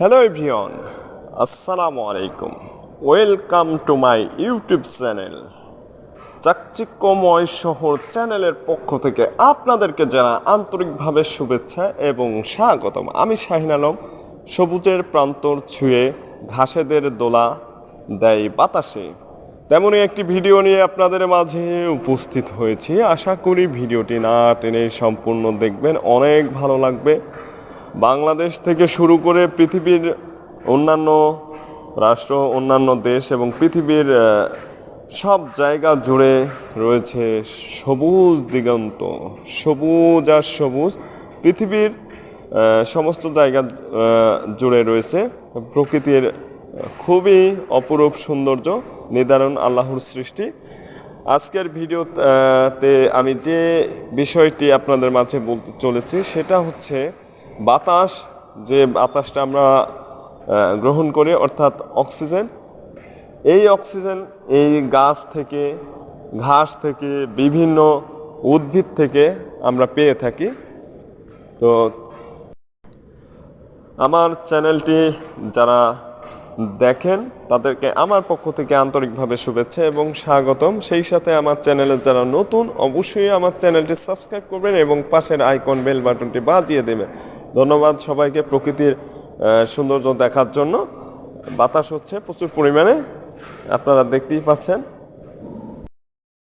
Hello everyone আসসালামু আলাইকুম welcome to my YouTube channel চাকচিক্যময় শহর চ্যানেলের পক্ষ থেকে আপনাদেরকে জানা আন্তরিকভাবে শুভেচ্ছা এবং স্বাগতম। আমি শাহিন আলম। সবুজের প্রান্তর ছুঁয়ে ঘাসেদের দোলা দেয় বাতাসে। তেমনই একটি ভিডিও নিয়ে আপনাদের মাঝে উপস্থিত হয়েছি। আশা করি ভিডিওটি না টেনে সম্পূর্ণ দেখবেন। অনেক ভালো লাগবে। বাংলাদেশ থেকে শুরু করে পৃথিবীর অন্যান্য রাষ্ট্র, অন্যান্য দেশ এবং পৃথিবীর সব জায়গা জুড়ে রয়েছে সবুজ দিগন্ত। সবুজ আর সবুজ পৃথিবীর সমস্ত জায়গা জুড়ে রয়েছে। প্রকৃতির খুবই অপরূপ সৌন্দর্য নির্ধারণ আল্লাহর সৃষ্টি। আজকের ভিডিওতে আমি যে বিষয়টি আপনাদের মাঝে বলতে চলেছি, সেটা হচ্ছে বাতাস, যে বাতাসটা আমরা গ্রহণ করি, অর্থাৎ অক্সিজেন, এই অক্সিজেন এই গাছ থেকে, ঘাস থেকে, বিভিন্ন উদ্ভিদ থেকে আমরা পেয়ে থাকি। তো আমার চ্যানেলটি যারা দেখেন, তাদেরকে আমার পক্ষ থেকে আন্তরিকভাবে শুভেচ্ছা এবং স্বাগতম। সেই সাথে আমার চ্যানেলে যারা নতুন, অবশ্যই আমার চ্যানেলটি সাবস্ক্রাইব করবেন এবং পাশের আইকন বেল বাটনটি বাজিয়ে দেবেন। ধন্যবাদ সবাইকে প্রকৃতির সৌন্দর্য দেখার জন্য। বাতাস হচ্ছে প্রচুর পরিমাণে আপনারা দেখতেই পাচ্ছেন।